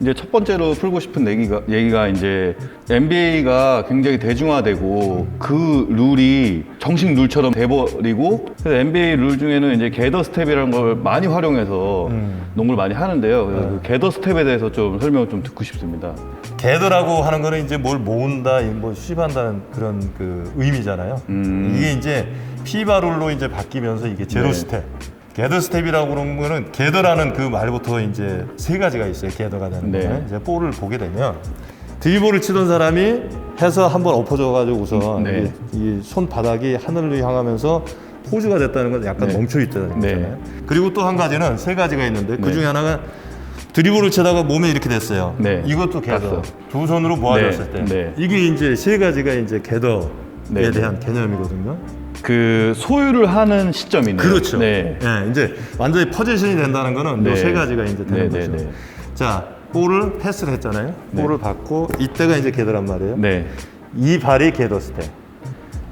이제 첫 번째로 풀고 싶은 얘기가, 얘기가 이제 NBA가 굉장히 대중화되고 그 룰이 정식 룰처럼 돼버리고 그래서 NBA 룰 중에는 이제 게더 스텝이라는 걸 많이 활용해서 농구를 많이 하는데요. 그래서 그 게더 스텝에 대해서 좀 설명을 좀 듣고 싶습니다. 게더라고 하는 거는 이제 뭘 모은다, 뭐 수집한다는 그런 그 의미잖아요. 음. 이게 이제 피바 룰로 이제 바뀌면서 이게 제로 네. 스텝. 게더 스텝이라고 그러는 거는 게더라는 그 말부터 이제 세 가지가 있어요. 게더가 되는 네. 거는 이제 볼을 보게 되면 드리블을 치던 사람이 해서 한번 엎어져 가지고 우선 네. 이 손바닥이 하늘을 향하면서 포즈가 됐다는 건 약간 네. 멈춰 있다는 네. 거잖아요. 그리고 또 한 가지는 세 가지가 있는데 그 중에 하나가 드리블을 치다가 몸에 이렇게 됐어요. 네. 이것도 게더. 두 손으로 모아졌을 네. 때. 네. 이게 이제 세 가지가 이제 게더에 네. 대한 개념이거든요. 그 소유를 하는 시점이네요. 그렇죠. 네. 예, 이제 완전히 포지션이 된다는 거는 네. 이세 가지가 이제 되는 네, 거죠. 네, 네. 자, 볼을 패스를 했잖아요. 볼을 받고 이때가 이제 게더란 말이에요. 네. 이 발이 게더 스텝.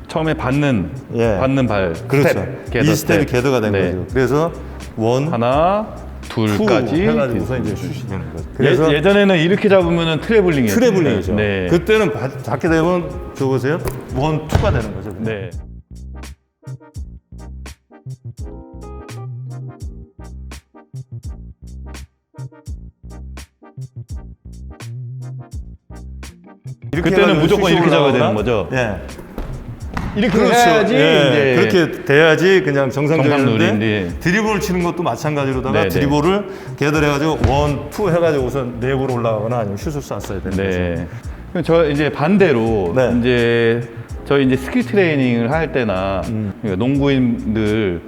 처음에 받는 예. 받는 발 그렇죠. 스텝, 게더 이 스텝이 게더가 된 네. 거죠. 그래서 원, 하나, 투 둘까지 해가지고서 이제 슛이 되는 거죠. 예, 예전에는 이렇게 잡으면은 트래블링이었죠. 트래블링이죠. 네. 그때는 바- 작게 되면 저 보세요. 원, 투가 되는 거죠. 그냥. 네. 이렇게 그때는 해가지고 무조건 이렇게 잡아야 올라가거나, 되는 거죠? 예. 이렇게 그렇죠. 해야지 예, 이제 그렇게 돼야지 그냥 정상적인데 정상 룰인데. 드리블을 치는 것도 마찬가지로다가 네, 네. 드리블을 걔들 해가지고 원, 투 해가지고 우선 내부로 올라가거나 아니면 슛을 쐈어야 되는 거죠. 네. 그럼 저 이제 반대로 네. 이제 저희 이제 스킬 트레이닝을 할 때나 음. 그러니까 농구인들이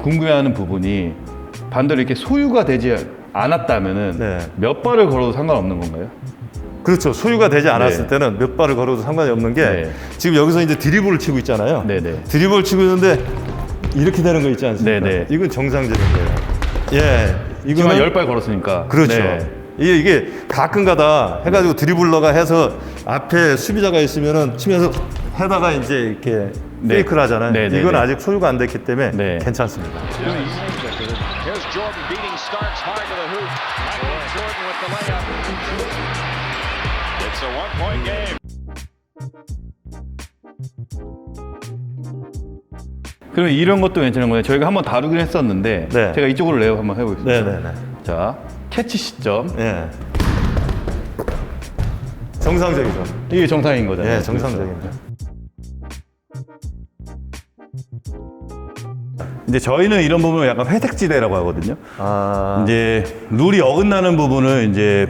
궁금해하는 부분이 반대로 이렇게 소유가 되지 않았다면은 네. 몇 발을 걸어도 상관없는 건가요? 그렇죠. 소유가 되지 않았을 네. 때는 몇 발을 걸어도 상관이 없는 게 네. 지금 여기서 이제 드리블을 치고 있잖아요. 네, 네. 드리블 치고 있는데 이렇게 되는 거 있지 않습니까? 네, 네. 이건 정상적인 거예요. 예, 이거는 10발 걸었으니까. 그렇죠. 네. 이게, 이게 가끔가다 해가지고 드리블러가 해서 앞에 수비자가 있으면은 치면서 해다가 이제 이렇게 네. 페이크를 하잖아요. 네, 네, 이건 네. 아직 소유가 안 됐기 때문에 네. 괜찮습니다. Jordan Starks hard to the hoop. Michael Jordan with the layup. It's a one-point game. 그럼 이런 것도 괜찮은 거예요. 저희가 한번 다루긴 했었는데 네. 제가 이쪽으로 레이업 한번 해보겠습니다. 네네네. 자, 캐치 시점. 예. 정상적이죠. 이게 정상인 거잖아요. 예, 정상적입니다. 이제 저희는 이런 부분을 약간 회색지대라고 하거든요. 아, 이제 룰이 어긋나는 부분을 이제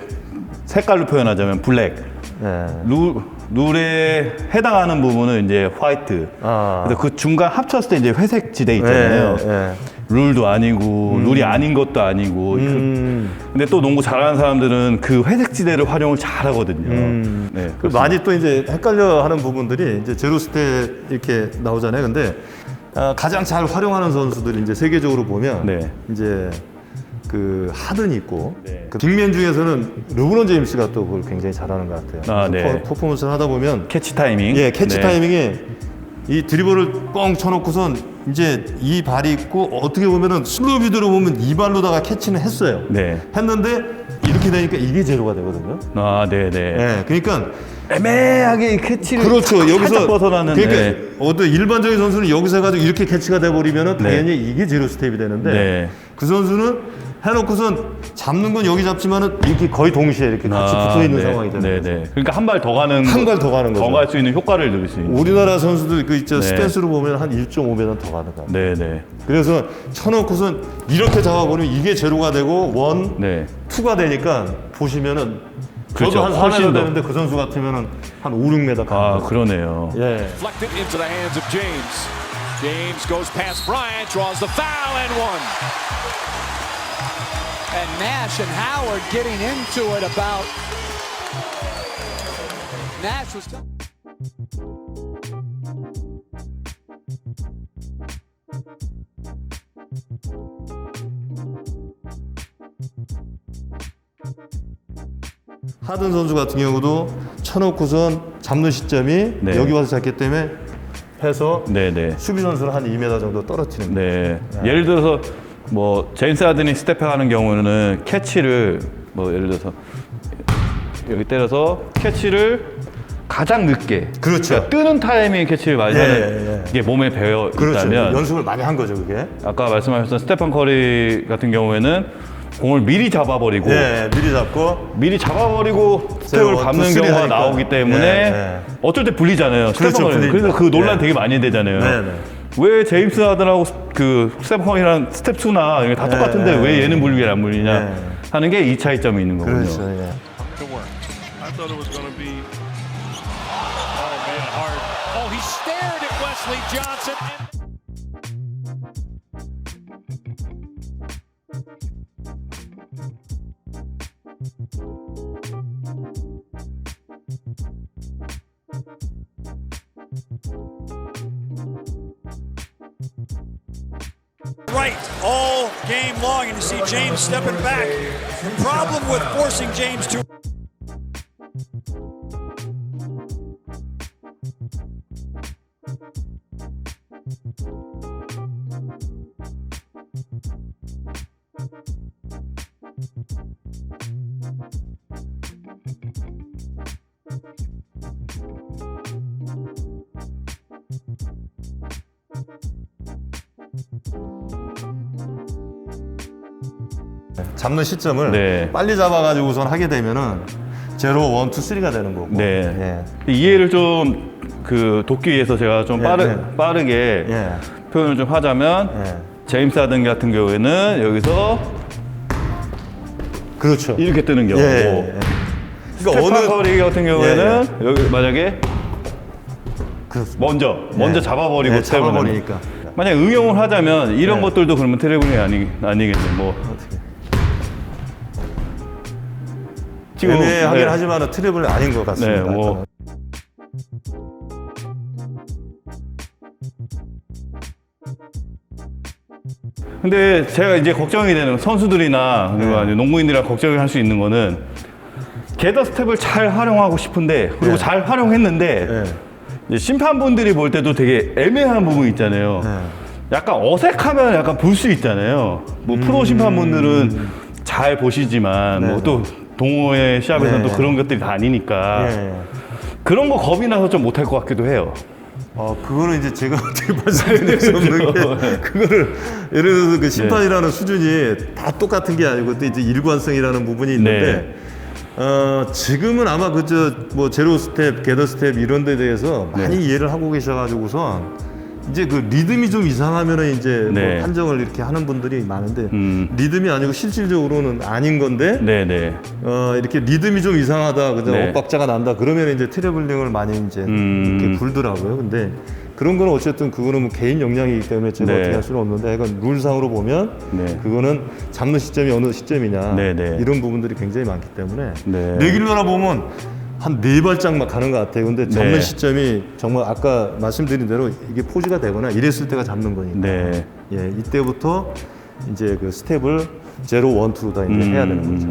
색깔로 표현하자면 블랙. 네. 룰, 룰에 해당하는 부분은 이제 화이트. 아. 그래서 그 중간 합쳤을 때 이제 회색 지대 있잖아요. 네, 네. 룰도 아니고 룰이 아닌 것도 아니고. 그- 음. 근데 또 농구 잘하는 사람들은 그 회색 지대를 활용을 잘 하거든요. 음. 네, 그 많이 또 이제 헷갈려 하는 부분들이 이제 제로스 때 이렇게 나오잖아요. 근데 아, 가장 잘 활용하는 선수들이 이제 세계적으로 보면 네. 이제 그 하든이 있고 네. 그 빅맨 중에서는 르브론 제임스가 또 그걸 굉장히 잘하는 것 같아요. 아, 네. 퍼- 퍼포먼스를 하다 보면 캐치 타이밍. 예, 캐치 네. 타이밍에 이 드리블을 뻥 쳐놓고선 이제 이 발이 있고 어떻게 보면은 슬로비드로 보면 이 발로다가 캐치는 했어요. 네. 했는데 이렇게 되니까 이게 제로가 되거든요. 아, 네, 네. 예, 그러니까 애매하게 이 캐치를 그렇죠. 여기서 벗어나는 그러니까 네. 어떤 일반적인 선수는 여기서 해가지고 이렇게 캐치가 돼 버리면은 네. 당연히 이게 제로 스텝이 되는데 네. 그 선수는 해놓고선 잡는 건 여기 잡지만은 이렇게 거의 동시에 이렇게 같이 아, 붙어 있는 네, 상황이 되는 네, 거죠. 네. 그러니까 한 발 더 가는 한 발 더 가는 거죠. 더 갈 수 있는 효과를 누릴 수 있는. 우리나라 선수들 그 있죠 네. 스탠스로 보면 한 1.5배는 더 가는 거예요. 네, 네. 그래서 쳐놓고선 이렇게 잡아버리면 이게 제로가 되고 원, 네. 투가 되니까 보시면은 그렇죠. 저도 한 4m 훨씬 더. 되는데 그 선수 같으면은 한 5, 6m 가는 아, 거죠. 그러네요. 예. Deflected into the hands of James. James goes past Bryant, draws the foul, and one. And Nash and Howard getting into it about. Nash was. 하든 선수 같은 경우도 쳐놓고선 잡는 시점이 네. 여기 와서 잡기 때문에 해서 네, 네. 수비 선수를 한 2m 정도 떨어뜨리는 거예요. 네. 예를 들어서 뭐 제임스 하든이 스텝해 가는 경우는 캐치를 뭐 예를 들어서 여기 때려서 캐치를 가장 늦게 그렇죠. 그러니까 뜨는 타이밍 캐치를 많이 예, 하는 예, 예. 게 몸에 배어 그렇죠. 있다면 연습을 많이 한 거죠, 그게. 아까 말씀하셨던 스테판 커리 같은 경우에는 공을 미리 잡아버리고 예, 미리 잡고 미리 잡아버리고 스텝을 원, 밟는 투, 쓰리 경우가 하니까. 나오기 때문에 네, 네. 어쩔 때 불리잖아요. 그렇죠, 스테판 커리. 불립니다. 그래서 그 논란 네. 되게 많이 되잖아요. 네, 네. 왜 제임스 하든하고 그 스테판 커리랑 스텝 2나 이게 다 네, 똑같은데 네. 왜 얘는 불리해 안 불리냐 네. 하는 게 이 차이점이 있는 거군요. 그렇죠. 예. Right all game long, and you see James stepping back. The problem with forcing James to 잡는 시점을 네. 빨리 잡아가지고 우선 하게 되면은 제로, 원, 투, 쓰리가 되는 거고. 네. 예. 이해를 좀 그 돕기 위해서 제가 좀 예, 빠르, 예. 빠르게 예. 표현을 좀 하자면 예. 제임스 하든 같은 경우에는 여기서 그렇죠. 이렇게 뜨는 경우고 예, 예, 예. 그러니까 어느 커리 같은 경우에는 여기 만약에 그렇습니다. 먼저 먼저 예. 잡아버리고 예, 스텝을 잡아버리니까. 만약 응용을 하자면 이런 예. 것들도 그러면 트래블링이 아니 아니겠죠. 뭐 지금 애매하긴 네. 하지만 트래블 아닌 것 같습니다. 네, 뭐. 근데 제가 이제 걱정이 되는 건 선수들이나 그리고 네. 아니면 농구인들이랑 걱정을 할 수 있는 거는 게더 스텝을 잘 활용하고 싶은데 그리고 네. 잘 활용했는데 네. 이제 심판분들이 볼 때도 되게 애매한 부분이 있잖아요. 네. 약간 어색하면 약간 볼 수 있잖아요. 뭐 프로 심판분들은 잘 보시지만 음. 네. 뭐또 동호회 시합에서는 네. 또 그런 것들이 다 아니니까 예. 그런 거 겁이 나서 좀 못할 것 같기도 해요. 어, 그거는 이제 제가 어떻게 말씀드릴 수 없는 게, 그거를, 예를 들어서 그 심판이라는 수준이 다 똑같은 게 아니고 또 이제 일관성이라는 부분이 있는데, 어, 지금은 아마 그저 뭐 제로 스텝, 게더 스텝 이런 데 대해서 많이 이해를 하고 계셔가지고선 이제 그 리듬이 좀 이상하면은 이제 네. 뭐 판정을 이렇게 하는 분들이 많은데 음. 리듬이 아니고 실질적으로는 아닌 건데 네네. 어, 이렇게 리듬이 좀 이상하다, 그죠? 네. 엇박자가 난다. 그러면 이제 트래블링을 많이 이제 음. 이렇게 불더라고요. 근데 그런 거는 어쨌든 그거는 뭐 개인 역량이기 때문에 제가 네. 어떻게 할 수는 없는데, 이건 룰상으로 보면 네. 그거는 잡는 시점이 어느 시점이냐 네, 네. 이런 부분들이 굉장히 많기 때문에 네. 레귤러나 보면 한 네 발짝만 가는 것 같아요. 근데 잡는 네. 시점이 정말 아까 말씀드린 대로 이게 포즈가 되거나 이랬을 때가 잡는 거니까. 네. 예, 이때부터 이제 그 스텝을 제로 원 투로 다 이제 해야 되는 거죠.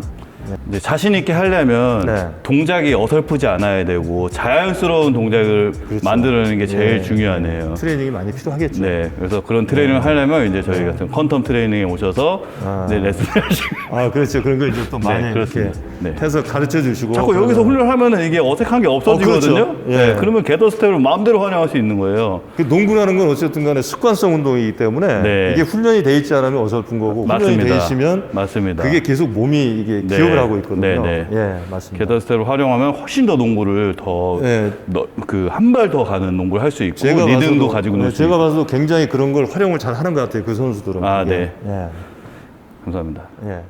이제 자신 있게 하려면 네. 동작이 어설프지 않아야 되고 자연스러운 동작을 만드는 게 제일 네. 중요하네요. 트레이닝이 많이 필요하겠죠. 네, 그래서 그런 트레이닝을 하려면 이제 저희 같은 컨텀 트레이닝에 오셔서 아. 네, 레슨을 하시고 아, 그렇죠. 그런 걸 이제 또 많이 이렇게 그렇습니다. 네. 해서 가르쳐 주시고. 자꾸 여기서 훈련하면 이게 어색한 게 없어지거든요. 어, 그렇죠. 예. 네, 그러면 게더 스텝을 마음대로 활용할 수 있는 거예요. 그 농구라는 건 어쨌든 간에 습관성 운동이기 때문에 네. 이게 훈련이 돼 있지 않으면 어설픈 거고 훈련이 맞습니다. 돼 있으면 맞습니다. 그게 계속 몸이 이게 네. 기억을 하고 있거든요. 네, 네. 예, 맞습니다. 게더 스텝을 활용하면 훨씬 더 농구를 네. 더그 한 발 더 가는 농구를 할 수 있고 제가 리듬도 봐서도- 가지고 네, 수 제가 있고. 봐서도 굉장히 그런 걸 활용을 잘 하는 것 같아요. 그 선수들은. 아, 그게. 네. 예. 감사합니다. 예.